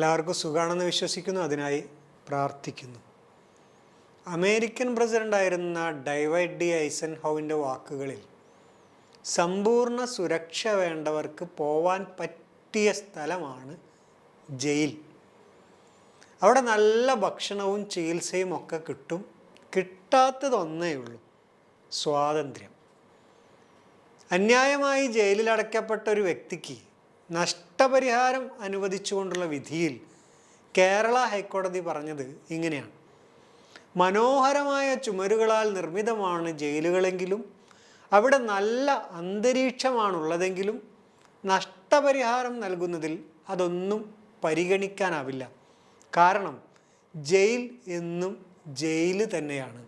എല്ലാവർക്കും സുഖാണെന്ന് വിശ്വസിക്കുന്നു അതിനായി പ്രാർത്ഥിക്കുന്നു. അമേരിക്കൻ പ്രസിഡന്റായിരുന്ന ഡൈവൈഡ് ഡി ഐസൻ ഹൗവിന്റെ വാക്കുകളിൽ സമ്പൂർണ സുരക്ഷ വേണ്ടവർക്ക് പോവാൻ പറ്റിയ സ്ഥലമാണ് ജയിൽ. അവിടെ നല്ല ഭക്ഷണവും ചികിത്സയും ഒക്കെ കിട്ടും കിട്ടാത്തതൊന്നേ ഉള്ളൂ സ്വാതന്ത്ര്യം. അന്യായമായി ജയിലിൽ അടയ്ക്കപ്പെട്ട ഒരു വ്യക്തിക്ക് നഷ്ടപരിഹാരം അനുവദിച്ചുകൊണ്ടുള്ള വിധിയിൽ കേരള ഹൈക്കോടതി പറഞ്ഞത് ഇങ്ങനെയാണ്. മനോഹരമായ ചുമരുകളാൽ നിർമ്മിതമാണ് ജയിലുകളെങ്കിലും അവിടെ നല്ല അന്തരീക്ഷമാണുള്ളതെങ്കിലും നഷ്ടപരിഹാരം നൽകുന്നതിൽ അതൊന്നും പരിഗണിക്കാനാവില്ല. കാരണം ജയിൽ എന്നും ജയിൽ തന്നെയാണ്.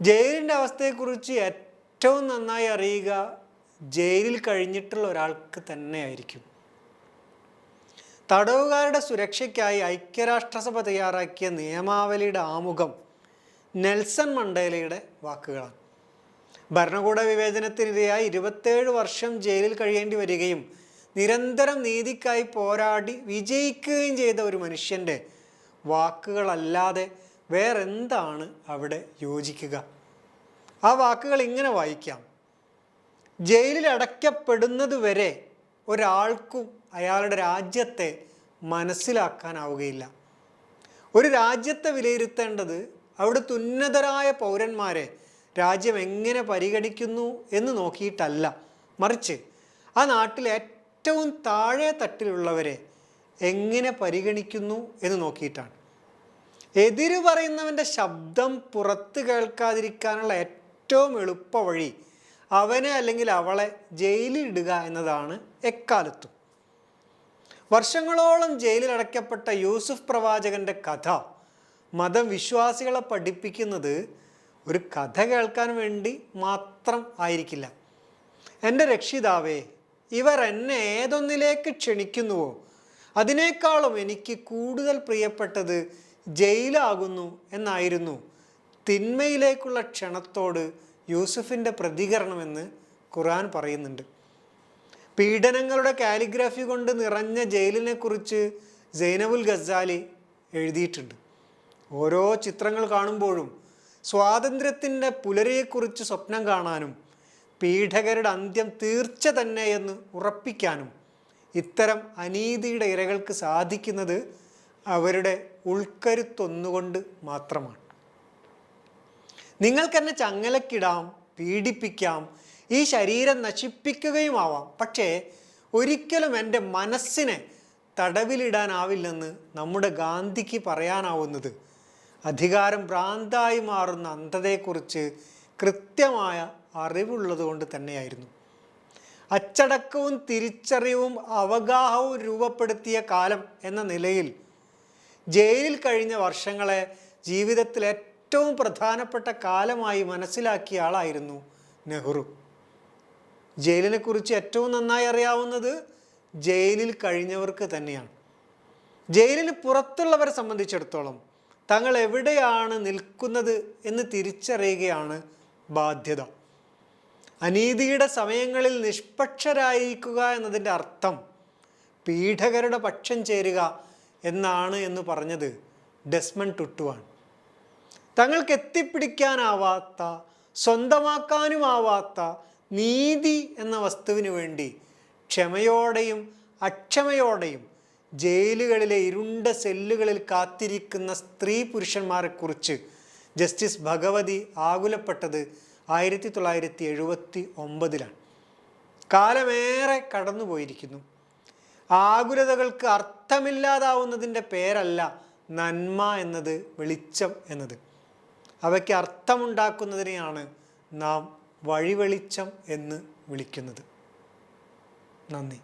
ജയിലിന്റെ അവസ്ഥയെക്കുറിച്ച് ഏറ്റവും നന്നായി അറിയുക ജയിലിൽ കഴിഞ്ഞിട്ടുള്ള ഒരാൾക്ക് തന്നെയായിരിക്കും തടവുകാരുടെ സുരക്ഷയ്ക്കായി ഐക്യരാഷ്ട്രസഭ തയ്യാറാക്കിയ നിയമാവലിയുടെ ആമുഖം നെൽസൺ മണ്ടേലയുടെ വാക്കുകളാണ്. ഭരണകൂട വിവേചനത്തിനിരയായി ഇരുപത്തേഴ് വർഷം ജയിലിൽ കഴിയേണ്ടി വരികയും നിരന്തരം നീതിക്കായി പോരാടി വിജയിക്കുകയും ചെയ്ത ഒരു മനുഷ്യന്റെ വാക്കുകളല്ലാതെ വേറെന്താണ് അവിടെ യോജിക്കുക? ആ വാക്കുകൾ ഇങ്ങനെ വായിക്കാം. ജയിലിൽ അടയ്ക്കപ്പെടുന്നത് വരെ ഒരാൾക്കും അയാളുടെ രാജ്യത്തെ മനസ്സിലാക്കാനാവുകയില്ല. ഒരു രാജ്യത്തെ വിലയിരുത്തേണ്ടത് അവിടുത്തെ ഉന്നതരായ പൗരന്മാരെ രാജ്യം എങ്ങനെ പരിഗണിക്കുന്നു എന്ന് നോക്കിയിട്ടല്ല. മറിച്ച് ആ നാട്ടിലെ ഏറ്റവും താഴെ തട്ടിലുള്ളവരെ എങ്ങനെ പരിഗണിക്കുന്നു എന്ന് നോക്കിയിട്ടാണ്. എതിര് പറയുന്നവന്റെ ശബ്ദം പുറത്ത് കേൾക്കാതിരിക്കാനുള്ള ഏറ്റവും എളുപ്പ വഴി അവനെ അല്ലെങ്കിൽ അവളെ ജയിലിൽ ഇടുക എന്നതാണ് എക്കാലത്തും. വർഷങ്ങളോളം ജയിലിൽ അടയ്ക്കപ്പെട്ട യൂസുഫ് പ്രവാചകന്റെ കഥ മതം വിശ്വാസികളെ പഠിപ്പിക്കുന്നത് ഒരു കഥ കേൾക്കാൻ വേണ്ടി മാത്രം ആയിരിക്കില്ല. എന്റെ രക്ഷിതാവേ ഇവർ എന്നെ ഏതൊന്നിലേക്ക് ക്ഷണിക്കുന്നുവോ അതിനേക്കാളും എനിക്ക് കൂടുതൽ പ്രിയപ്പെട്ടത് ജയിലാകുന്നു എന്നായിരുന്നു തിന്മയിലേക്കുള്ള ക്ഷണത്തോട് യൂസുഫിന്റെ പ്രതികരണമെന്ന് ഖുർആൻ പറയുന്നുണ്ട്. പീഡനങ്ങളുടെ കാലിഗ്രാഫി കൊണ്ട് നിറഞ്ഞ ജയിലിനെക്കുറിച്ച് സൈനബുൽ ഗസാലി എഴുതിയിട്ടുണ്ട്. ഓരോ ചിത്രങ്ങൾ കാണുമ്പോഴും സ്വാതന്ത്ര്യത്തിന്റെ പുലരിയെക്കുറിച്ച് സ്വപ്നം കാണാനും പീഡകരുടെ അന്ത്യം തീർച്ച തന്നെ എന്ന് ഉറപ്പിക്കാനും ഇത്തരം അനീതിയുടെ ഇരകൾക്ക് സാധിക്കുന്നത് അവരുടെ ഉൾക്കരുത്തൊന്നുകൊണ്ട് മാത്രമാണ്. നിങ്ങൾക്കെന്നെ ചങ്ങലക്കിടാം പീഡിപ്പിക്കാം ഈ ശരീരം നശിപ്പിക്കുകയും ആവാം പക്ഷേ ഒരിക്കലും എന്റെ മനസ്സിനെ തടവിലിടാനാവില്ലെന്ന് നമ്മുടെ ഗാന്ധിക്ക് പറയാനാവുന്നത്. അധികാരം ഭ്രാന്തായി മാറുന്ന അന്ധതയെക്കുറിച്ച് കൃത്യമായ അറിവുള്ളതുകൊണ്ട് തന്നെയായിരുന്നു. അച്ചടക്കവും തിരിച്ചറിവും അവഗാഹവും രൂപപ്പെടുത്തിയ കാലം എന്ന നിലയിൽ ജയിലിൽ കഴിഞ്ഞ വർഷങ്ങളെ ജീവിതത്തിൽ ഏറ്റവും പ്രധാനപ്പെട്ട കാലമായി മനസ്സിലാക്കിയ ആളായിരുന്നു നെഹ്റു. ജയിലിനെ കുറിച്ച് ഏറ്റവും നന്നായി അറിയാവുന്നത് ജയിലിൽ കഴിഞ്ഞവർക്ക് തന്നെയാണ്. ജയിലിന് പുറത്തുള്ളവരെ സംബന്ധിച്ചിടത്തോളം തങ്ങൾ എവിടെയാണ് നിൽക്കുന്നത് എന്ന് തിരിച്ചറിയുകയാണ് ബാധ്യത. അനീതിയുടെ സമയങ്ങളിൽ നിഷ്പക്ഷരായിരിക്കുക എന്നതിന്റെ അർത്ഥം പീഡകരുടെ പക്ഷം ചേരുക എന്നാണ് എന്ന് പറഞ്ഞത് ഡെസ്മൺ ടുട്ടുവാണ്. തങ്ങൾക്ക് എത്തിപ്പിടിക്കാനാവാത്ത സ്വന്തമാക്കാനുമാവാത്ത നീതി എന്ന വസ്തുവിനു വേണ്ടി ക്ഷമയോടെയും അക്ഷമയോടെയും ജയിലുകളിലെ ഇരുണ്ട സെല്ലുകളിൽ കാത്തിരിക്കുന്ന സ്ത്രീ പുരുഷന്മാരെക്കുറിച്ച് ജസ്റ്റിസ് ഭഗവതി ആകുലപ്പെട്ടത് ആയിരത്തി തൊള്ളായിരത്തി എഴുപത്തി ഒമ്പതിലാണ് കാലമേറെ കടന്നുപോയിരിക്കുന്നു. ആകുലതകൾക്ക് അർത്ഥമില്ലാതാവുന്നതിന്റെ പേരല്ല നന്മ എന്നത് വെളിച്ചം എന്നത്. അവയ്ക്ക് അർത്ഥമുണ്ടാക്കുന്നതിനെയാണ് നാം വഴിവെളിച്ചം എന്ന് വിളിക്കുന്നത്. നന്ദി.